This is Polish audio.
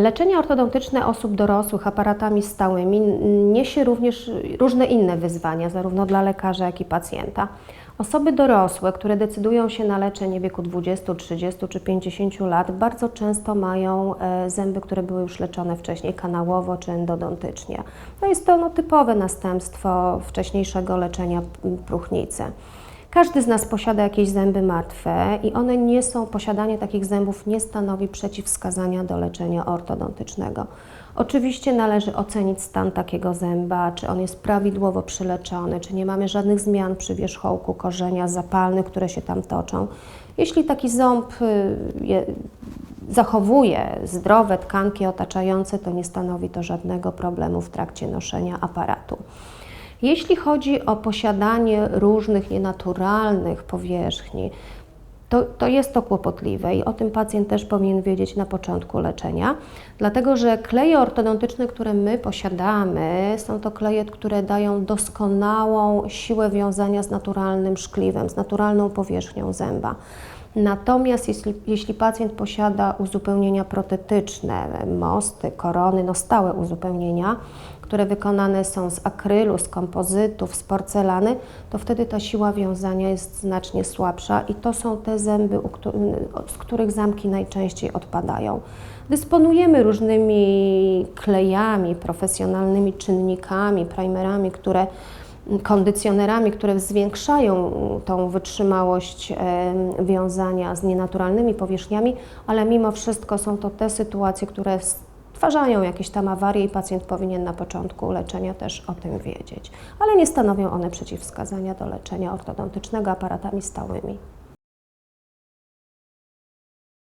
Leczenie ortodontyczne osób dorosłych aparatami stałymi niesie również różne inne wyzwania, zarówno dla lekarza, jak i pacjenta. Osoby dorosłe, które decydują się na leczenie w wieku 20, 30 czy 50 lat, bardzo często mają e, zęby, które były już leczone wcześniej kanałowo czy endodontycznie. No jest to no, typowe następstwo wcześniejszego leczenia próchnicy. Każdy z nas posiada jakieś zęby martwe i one nie są, posiadanie takich zębów nie stanowi przeciwwskazania do leczenia ortodontycznego. Oczywiście należy ocenić stan takiego zęba, czy on jest prawidłowo przyleczony, czy nie mamy żadnych zmian przy wierzchołku korzenia zapalnych, które się tam toczą. Jeśli taki ząb y, je, zachowuje zdrowe tkanki otaczające, to nie stanowi to żadnego problemu w trakcie noszenia aparatu. Jeśli chodzi o posiadanie różnych nienaturalnych powierzchni, to, to jest to kłopotliwe i o tym pacjent też powinien wiedzieć na początku leczenia, dlatego że kleje ortodontyczne, które my posiadamy, są to kleje, które dają doskonałą siłę wiązania z naturalnym szkliwem, z naturalną powierzchnią zęba. Natomiast jeśli, jeśli pacjent posiada uzupełnienia protetyczne, mosty, korony, no stałe uzupełnienia, które wykonane są z akrylu, z kompozytów, z porcelany, to wtedy ta siła wiązania jest znacznie słabsza i to są te zęby, z których zamki najczęściej odpadają. Dysponujemy różnymi klejami, profesjonalnymi czynnikami, primerami, które kondycjonerami, które zwiększają tą wytrzymałość wiązania z nienaturalnymi powierzchniami, ale mimo wszystko są to te sytuacje, które stwarzają jakieś tam awarie i pacjent powinien na początku leczenia też o tym wiedzieć. Ale nie stanowią one przeciwwskazania do leczenia ortodontycznego aparatami stałymi.